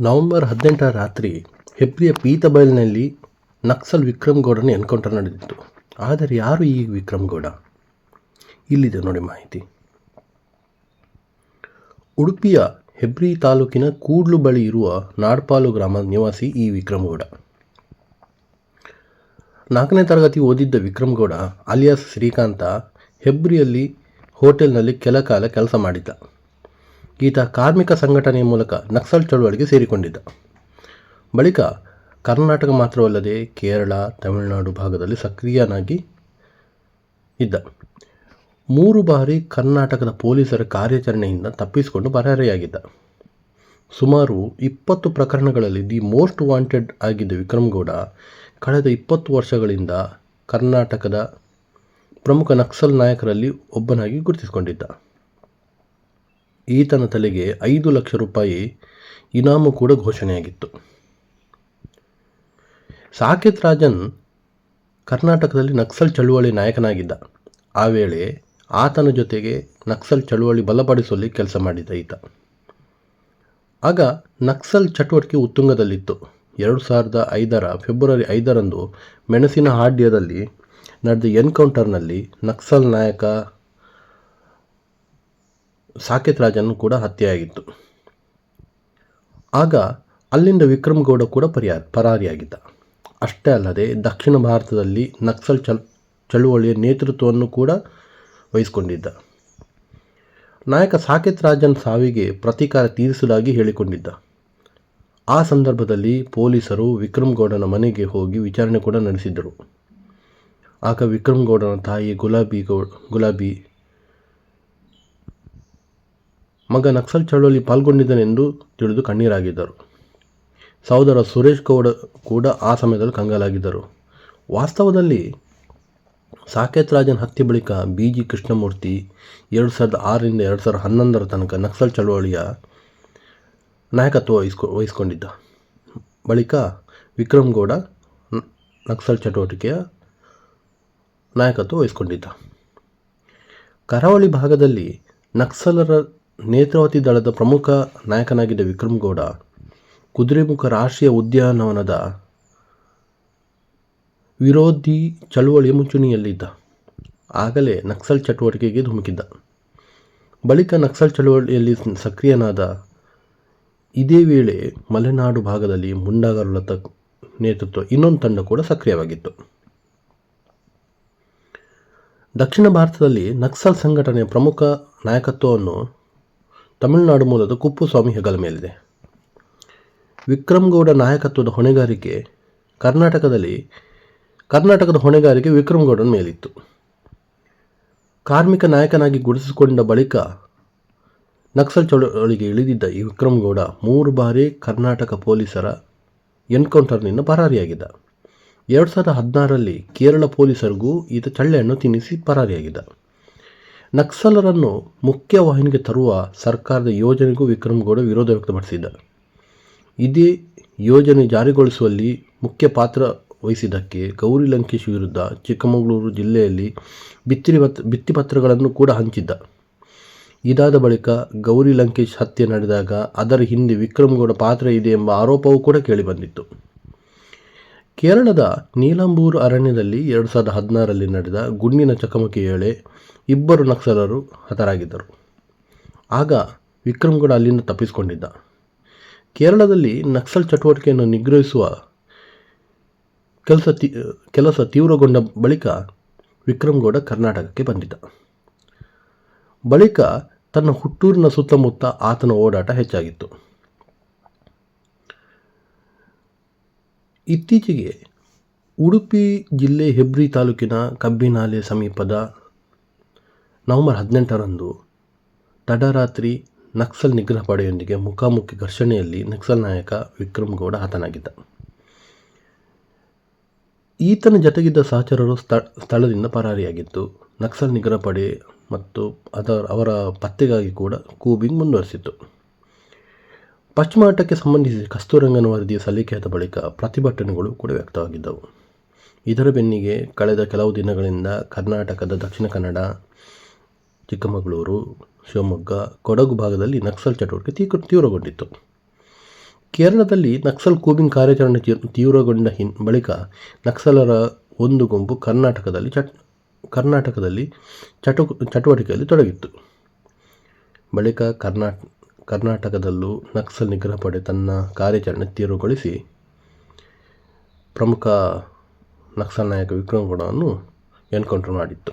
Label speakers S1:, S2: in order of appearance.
S1: November ಹದಿನೆಂಟರ ರಾತ್ರಿ ಹೆಬ್ರಿಯ ಪೀತಬೈಲ್ನಲ್ಲಿ ನಕ್ಸಲ್ ವಿಕ್ರಮ್ ಗೌಡನ ಎನ್ಕೌಂಟರ್ ನಡೆದಿತ್ತು. ಆದರೆ ಯಾರು ಈ ವಿಕ್ರಮ್ ಗೌಡ? ಇಲ್ಲಿದೆ ನೋಡಿ ಮಾಹಿತಿ. ಉಡುಪಿಯ ಹೆಬ್ರಿ ತಾಲೂಕಿನ ಕೂಡ್ಲು ಬಳಿ ಇರುವ ನಾಡ್ಪಾಲು ಗ್ರಾಮದ ನಿವಾಸಿ ಈ ವಿಕ್ರಮ್ ಗೌಡ. ನಾಲ್ಕನೇ ತರಗತಿ ಓದಿದ್ದ ವಿಕ್ರಮ್ ಗೌಡ, ಅಲಿಯಾಸ್ ಶ್ರೀಕಾಂತ, ಹೆಬ್ರಿಯಲ್ಲಿ ಹೋಟೆಲ್ನಲ್ಲಿ ಕೆಲ ಕಾಲ ಕೆಲಸ ಮಾಡಿದ್ದ. ಈತ ಕಾರ್ಮಿಕ ಸಂಘಟನೆಯ ಮೂಲಕ ನಕ್ಸಲ್ ಚಳುವಳಿಗೆ ಸೇರಿಕೊಂಡಿದ್ದ. ಬಳಿಕ ಕರ್ನಾಟಕ ಮಾತ್ರವಲ್ಲದೆ ಕೇರಳ, ತಮಿಳುನಾಡು ಭಾಗದಲ್ಲಿ ಸಕ್ರಿಯನಾಗಿ ಇದ್ದ. ಮೂರು ಬಾರಿ ಕರ್ನಾಟಕದ ಪೊಲೀಸರ ಕಾರ್ಯಾಚರಣೆಯಿಂದ ತಪ್ಪಿಸಿಕೊಂಡು ಪರಾರಿಯಾಗಿದ್ದ. ಸುಮಾರು ಇಪ್ಪತ್ತು ಪ್ರಕರಣಗಳಲ್ಲಿ ದಿ ಮೋಸ್ಟ್ ವಾಂಟೆಡ್ ಆಗಿದ್ದ ವಿಕ್ರಮ್ ಗೌಡ ಕಳೆದ ಇಪ್ಪತ್ತು ವರ್ಷಗಳಿಂದ ಕರ್ನಾಟಕದ ಪ್ರಮುಖ ನಕ್ಸಲ್ ನಾಯಕರಲ್ಲಿ ಒಬ್ಬನಾಗಿ ಗುರುತಿಸಿಕೊಂಡಿದ್ದ. ಈತನ ತಲೆಗೆ ಐದು ಲಕ್ಷ ರೂಪಾಯಿ ಇನಾಮು ಕೂಡ ಘೋಷಣೆಯಾಗಿತ್ತು. ಸಾಕೇತ್ ರಾಜನ್ ಕರ್ನಾಟಕದಲ್ಲಿ ನಕ್ಸಲ್ ಚಳುವಳಿ ನಾಯಕನಾಗಿದ್ದ. ಆ ವೇಳೆ ಆತನ ಜೊತೆಗೆ ನಕ್ಸಲ್ ಚಳುವಳಿ ಬಲಪಡಿಸುವಲ್ಲಿ ಕೆಲಸ ಮಾಡಿದ್ದ ಈತ. ಆಗ ನಕ್ಸಲ್ ಚಟುವಟಿಕೆ ಉತ್ತುಂಗದಲ್ಲಿತ್ತು. ಎರಡು ಸಾವಿರದ ಐದರ ಫೆಬ್ರವರಿ ಐದರಂದು ಮೆಣಸಿನ ಹಾಡ್ಯದಲ್ಲಿ ನಡೆದ ಎನ್ಕೌಂಟರ್ನಲ್ಲಿ ನಕ್ಸಲ್ ನಾಯಕ ಸಾಕೇತ್ ರಾಜನ್ ಕೂಡ ಹತ್ಯೆಯಾಗಿತ್ತು. ಆಗ ಅಲ್ಲಿಂದ ವಿಕ್ರಮ್ ಗೌಡ ಕೂಡ ಪರಿಹಾರ ಪರಾರಿಯಾಗಿದ್ದ. ಅಷ್ಟೇ ಅಲ್ಲದೆ ದಕ್ಷಿಣ ಭಾರತದಲ್ಲಿ ನಕ್ಸಲ್ ಚಲ್, ಚಳುವಳಿಯ ನೇತೃತ್ವವನ್ನು ಕೂಡ ವಹಿಸಿಕೊಂಡಿದ್ದ. ನಾಯಕ ಸಾಕೇತ್ ರಾಜನ್ ಸಾವಿಗೆ ಪ್ರತೀಕಾರ ತೀರಿಸುವುದಾಗಿ ಹೇಳಿಕೊಂಡಿದ್ದ. ಆ ಸಂದರ್ಭದಲ್ಲಿ ಪೊಲೀಸರು ವಿಕ್ರಮ್ ಗೌಡನ ಮನೆಗೆ ಹೋಗಿ ವಿಚಾರಣೆ ಕೂಡ ನಡೆಸಿದ್ದರು. ಆಗ ವಿಕ್ರಮ್ ಗೌಡನ ತಾಯಿ ಗುಲಾಬಿ ಗೌ ಗುಲಾಬಿ ಮಗ ನಕ್ಸಲ್ ಚಳವಳಿ ಪಾಲ್ಗೊಂಡಿದ್ದನೆಂದು ತಿಳಿದು ಕಣ್ಣೀರಾಗಿದ್ದರು. ಸಹೋದರ ಸುರೇಶ್ ಗೌಡ ಕೂಡ ಆ ಸಮಯದಲ್ಲಿ ಕಂಗಾಲಾಗಿದ್ದರು. ವಾಸ್ತವದಲ್ಲಿ ಸಾಕೇತ್ ರಾಜನ್ ಹತ್ಯೆ ಬಳಿಕ ಬಿ ಜಿ ಕೃಷ್ಣಮೂರ್ತಿ ಎರಡು ಸಾವಿರದ ಆರರಿಂದ ಎರಡು ಸಾವಿರದ ಹನ್ನೊಂದರ ತನಕ ನಕ್ಸಲ್ ಚಳವಳಿಯ ನಾಯಕತ್ವ ವಹಿಸ್ಕೊ, ವಹಿಸ್ಕೊಂಡಿದ್ದ. ಬಳಿಕ ವಿಕ್ರಮ್ ಗೌಡ ನಕ್ಸಲ್ ಚಟುವಟಿಕೆಯ ನಾಯಕತ್ವ ವಹಿಸ್ಕೊಂಡಿದ್ದ. ಕರಾವಳಿ ಭಾಗದಲ್ಲಿ ನಕ್ಸಲರ ನೇತ್ರಾವತಿ ದಳದ ಪ್ರಮುಖ ನಾಯಕನಾಗಿದ್ದ ವಿಕ್ರಮ್ ಗೌಡ ಕುದುರೆಮುಖ ರಾಷ್ಟ್ರೀಯ ಉದ್ಯಾನವನದ ವಿರೋಧಿ ಚಳುವಳಿಯ ಮುಂಚೂಣಿಯಲ್ಲಿದ್ದ. ಆಗಲೇ ನಕ್ಸಲ್ ಚಟುವಟಿಕೆಗೆ ಧುಮುಕಿದ್ದ. ಬಳಿಕ ನಕ್ಸಲ್ ಚಳುವಳಿಯಲ್ಲಿ ಸಕ್ರಿಯನಾದ ಇದೇ ವೇಳೆ ಮಲೆನಾಡು ಭಾಗದಲ್ಲಿ ಮುಂಡಾಗರುಳತ ನೇತೃತ್ವ ಇನ್ನೊಂದು ತಂಡ ಕೂಡ ಸಕ್ರಿಯವಾಗಿತ್ತು. ದಕ್ಷಿಣ ಭಾರತದಲ್ಲಿ ನಕ್ಸಲ್ ಸಂಘಟನೆಯ ಪ್ರಮುಖ ನಾಯಕತ್ವವನ್ನು ತಮಿಳುನಾಡು ಮೂಲದ ಕುಪ್ಪುಸ್ವಾಮಿ ಹೆಗಲ ಮೇಲಿದೆ. ವಿಕ್ರಮ್ ಗೌಡ ನಾಯಕತ್ವದ ಹೊಣೆಗಾರಿಕೆ ಕರ್ನಾಟಕದಲ್ಲಿ, ಕರ್ನಾಟಕದ ಹೊಣೆಗಾರಿಕೆ ವಿಕ್ರಮಗೌಡನ ಮೇಲಿತ್ತು. ಕಾರ್ಮಿಕ ನಾಯಕನಾಗಿ ಗುರುತಿಸಿಕೊಂಡ ಬಳಿಕ ನಕ್ಸಲ್ ಚಳವಳಿಗೆ ಇಳಿದಿದ್ದ ಈ ವಿಕ್ರಮ್ ಗೌಡ ಮೂರು ಬಾರಿ ಕರ್ನಾಟಕ ಪೊಲೀಸರ ಎನ್ಕೌಂಟರ್ನಿಂದ ಪರಾರಿಯಾಗಿದ್ದ. ಎರಡು ಸಾವಿರದ ಹದಿನಾರರಲ್ಲಿ ಕೇರಳ ಪೊಲೀಸರಿಗೂ ಈತ ಚಳ್ಳೆಯನ್ನು ತಿನ್ನಿಸಿ ಪರಾರಿಯಾಗಿದ್ದ. ನಕ್ಸಲರನ್ನು ಮುಖ್ಯವಾಹಿನಿಗೆ ತರುವ ಸರ್ಕಾರದ ಯೋಜನೆಗೂ ವಿಕ್ರಮ್ ಗೌಡ ವಿರೋಧ ವ್ಯಕ್ತಪಡಿಸಿದ್ದ. ಇದೇ ಯೋಜನೆ ಜಾರಿಗೊಳಿಸುವಲ್ಲಿ ಮುಖ್ಯ ಪಾತ್ರ ವಹಿಸಿದ್ದಕ್ಕೆ ಗೌರಿ ಲಂಕೇಶ್ ವಿರುದ್ಧ ಚಿಕ್ಕಮಗಳೂರು ಜಿಲ್ಲೆಯಲ್ಲಿ ಬಿತ್ತಿರಿ ಪತ್ ಭಿತ್ತಿಪತ್ರಗಳನ್ನು ಕೂಡ ಹಂಚಿದ್ದ. ಇದಾದ ಬಳಿಕ ಗೌರಿ ಲಂಕೇಶ್ ಹತ್ಯೆ ನಡೆದಾಗ ಅದರ ಹಿಂದೆ ವಿಕ್ರಮ್ ಗೌಡ ಪಾತ್ರ ಇದೆ ಎಂಬ ಆರೋಪವೂ ಕೂಡ ಕೇಳಿಬಂದಿತ್ತು ಕೇರಳದ ನೀಲಂಬೂರು ಅರಣ್ಯದಲ್ಲಿ ಎರಡು ಸಾವಿರದ ಹದಿನಾರರಲ್ಲಿ ನಡೆದ ಗುಂಡಿನ ಚಕಮಕಿ ವೇಳೆ ಇಬ್ಬರು ನಕ್ಸಲರು ಹತರಾಗಿದ್ದರು. ಆಗ ವಿಕ್ರಮ್ ಗೌಡ ಅಲ್ಲಿಂದ ತಪ್ಪಿಸಿಕೊಂಡಿದ್ದ. ಕೇರಳದಲ್ಲಿ ನಕ್ಸಲ್ ಚಟುವಟಿಕೆಯನ್ನು ನಿಗ್ರಹಿಸುವ ಕೆಲಸ ಕೆಲಸ ತೀವ್ರಗೊಂಡ ಬಳಿಕ ವಿಕ್ರಮ್ ಗೌಡ ಕರ್ನಾಟಕಕ್ಕೆ ಬಂದಿದ್ದ. ಬಳಿಕ ತನ್ನ ಹುಟ್ಟೂರಿನ ಸುತ್ತಮುತ್ತ ಆತನ ಓಡಾಟ ಹೆಚ್ಚಾಗಿತ್ತು. ಇತ್ತೀಚೆಗೆ ಉಡುಪಿ ಜಿಲ್ಲೆ ಹೆಬ್ರಿ ತಾಲೂಕಿನ ಕಬ್ಬಿನಾಲೆ ಸಮೀಪದ ನವೆಂಬರ್ ಹದಿನೆಂಟರಂದು ತಡರಾತ್ರಿ ನಕ್ಸಲ್ ನಿಗ್ರಹ ಪಡೆಯೊಂದಿಗೆ ಮುಖಾಮುಖಿ ಘರ್ಷಣೆಯಲ್ಲಿ ನಕ್ಸಲ್ ನಾಯಕ ವಿಕ್ರಮ್ ಗೌಡ ಹತನಾಗಿದ್ದ. ಈತನ ಜೊತೆಗಿದ್ದ ಸಹಚರರು ಸ್ಥ ಸ್ಥಳದಿಂದ ಪರಾರಿಯಾಗಿತ್ತು ನಕ್ಸಲ್ ನಿಗ್ರಹ ಪಡೆ ಮತ್ತು ಅದರ, ಅವರ ಪತ್ತೆಗಾಗಿ ಕೂಡ ಕೂಬಿಂಗ್ ಮುಂದುವರಿಸಿತ್ತು. ಪಶ್ಚಿಮ ಘಟ್ಟಕ್ಕೆ ಸಂಬಂಧಿಸಿ ಕಸ್ತೂರಂಗನ ವರದಿಯ ಸಲ್ಲಿಕೆಯಾದ ಬಳಿಕ ಪ್ರತಿಭಟನೆಗಳು ಕೂಡ ವ್ಯಕ್ತವಾಗಿದ್ದವು. ಇದರ ಬೆನ್ನಿಗೆ ಕಳೆದ ಕೆಲವು ದಿನಗಳಿಂದ ಕರ್ನಾಟಕದ ದಕ್ಷಿಣ ಕನ್ನಡ, ಚಿಕ್ಕಮಗಳೂರು, ಶಿವಮೊಗ್ಗ, ಕೊಡಗು ಭಾಗದಲ್ಲಿ ನಕ್ಸಲ್ ಚಟುವಟಿಕೆ ತೀವ್ರ ತೀವ್ರಗೊಂಡಿತ್ತು. ಕೇರಳದಲ್ಲಿ ನಕ್ಸಲ್ ಕೂಬಿಂಗ್ ಕಾರ್ಯಾಚರಣೆ ತೀವ್ರಗೊಂಡ ಹಿನ್, ಬಳಿಕ ನಕ್ಸಲರ ಒಂದು ಗುಂಪು ಕರ್ನಾಟಕದಲ್ಲಿ ಚಟ್, ಕರ್ನಾಟಕದಲ್ಲಿ ಚಟು ಚಟುವಟಿಕೆಯಲ್ಲಿ ತೊಡಗಿತ್ತು. ಬಳಿಕ ಕರ್ನಾ ಕರ್ನಾಟಕದಲ್ಲೂ ನಕ್ಸಲ್ ನಿಗ್ರಹ ಪಡೆ ತನ್ನ ಕಾರ್ಯಾಚರಣೆ ತೀವ್ರಗೊಳಿಸಿ ಪ್ರಮುಖ ನಕ್ಸಲ್ ನಾಯಕ ವಿಕ್ರಮಗೌಡವನ್ನು ಎನ್ಕೌಂಟರ್ ಮಾಡಿತ್ತು.